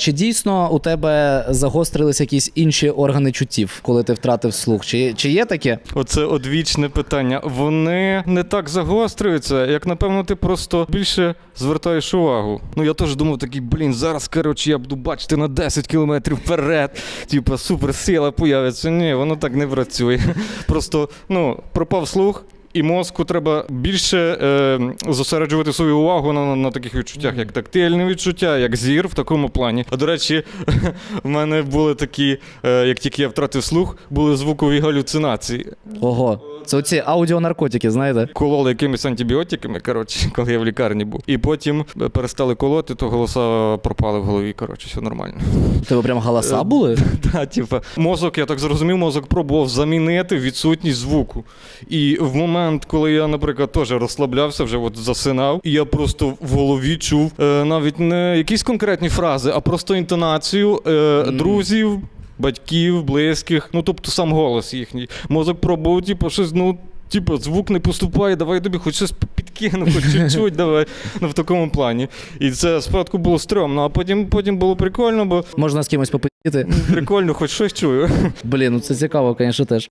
Чи дійсно у тебе загострились якісь інші органи чуттів, коли ти втратив слух? Чи, чи є таке? Оце одвічне питання. Вони не так загострюються, як напевно ти просто більше звертаєш увагу. Ну я теж думав такий, блін, зараз коротше я буду бачити на 10 кілометрів вперед. Типа суперсила появиться. Ні, воно так не працює. Просто ну пропав слух. І мозку треба більше е, зосереджувати свою увагу на, на, на таких відчуттях, як тактильне відчуття, як зір в такому плані. А до речі, в мене були такі, е, як тільки я втратив слух, були звукові галюцинації. Ого, це оці аудіонаркотики, знаєте? Кололи якимись антибіотиками, коротше, коли я в лікарні був. І потім е, перестали колоти, то голоса пропали в голові. Коротше, все нормально. Тебе прям голоса Е, були? Да, типа, мозок, я так зрозумів, мозок пробував замінити відсутність звуку. І в момент, коли я, наприклад, теж розслаблявся, вже от засинав, і я просто в голові чув е, навіть не якісь конкретні фрази, а просто інтонацію друзів. Батьків, близьких, ну тобто сам голос їхній. Мозок пробував, типу, щось, ну, типу, звук не поступає, давай я тобі хоч щось підкину, хоч чуть-чуть, давай. Ну, в такому плані. І це спочатку було стрьомно, а потім, потім було прикольно, бо Можна з кимось попитати? прикольно, хоч щось чую. Блін, ну це цікаво, звісно, теж.